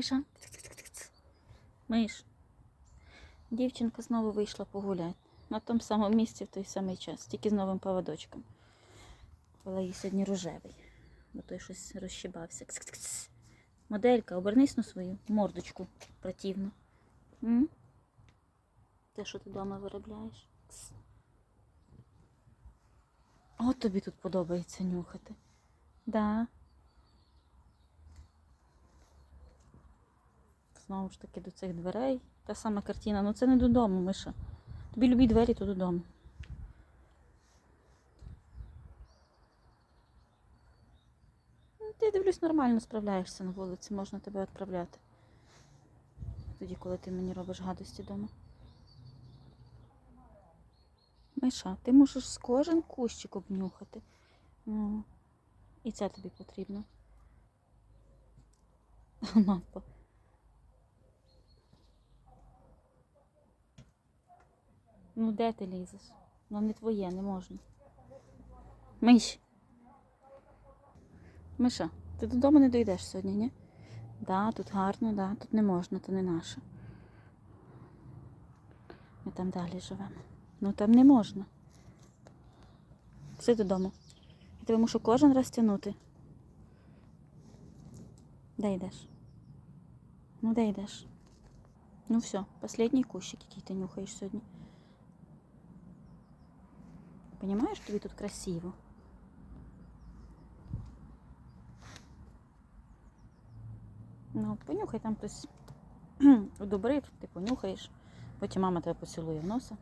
Миша. Миш. Дівчинка знову вийшла погуляти. На тому самому місці в той самий час, тільки з новим поводочком. Була їй сьогодні рожевий, бо той щось розщибався. Моделька, обернись на свою мордочку противно. М? Те, що ти вдома виробляєш. Кс. От тобі тут подобається нюхати. Да. Знову ж таки до цих дверей. Та сама картина. Ну це не додому, Миша. Тобі любі двері, то додому. Ну, Ти дивлюсь, нормально справляєшся на вулиці, можна тебе відправляти. Тоді, коли ти мені робиш гадості вдома. Миша, ти можеш з кожен кущик обнюхати. Ну, і це тобі потрібно. Мапа. Ну де ти лізеш? Ну не твоє, не можна. Миш. Миша, ти додому не дійдеш сьогодні, ні? Да, тут гарно, да, тут не можна, то не наше. Ми там далі живемо. Ну там не можна. Все додому. Я тебе мушу кожен раз тягнути. Де йдеш? Ну де йдеш? Ну все, последній кущик, який ти нюхаєш сьогодні. Понімаєш, тобі тут красиво. Ну, понюхай там хтось одобрив, ти понюхаєш, потім мама тебе поцілує в носа.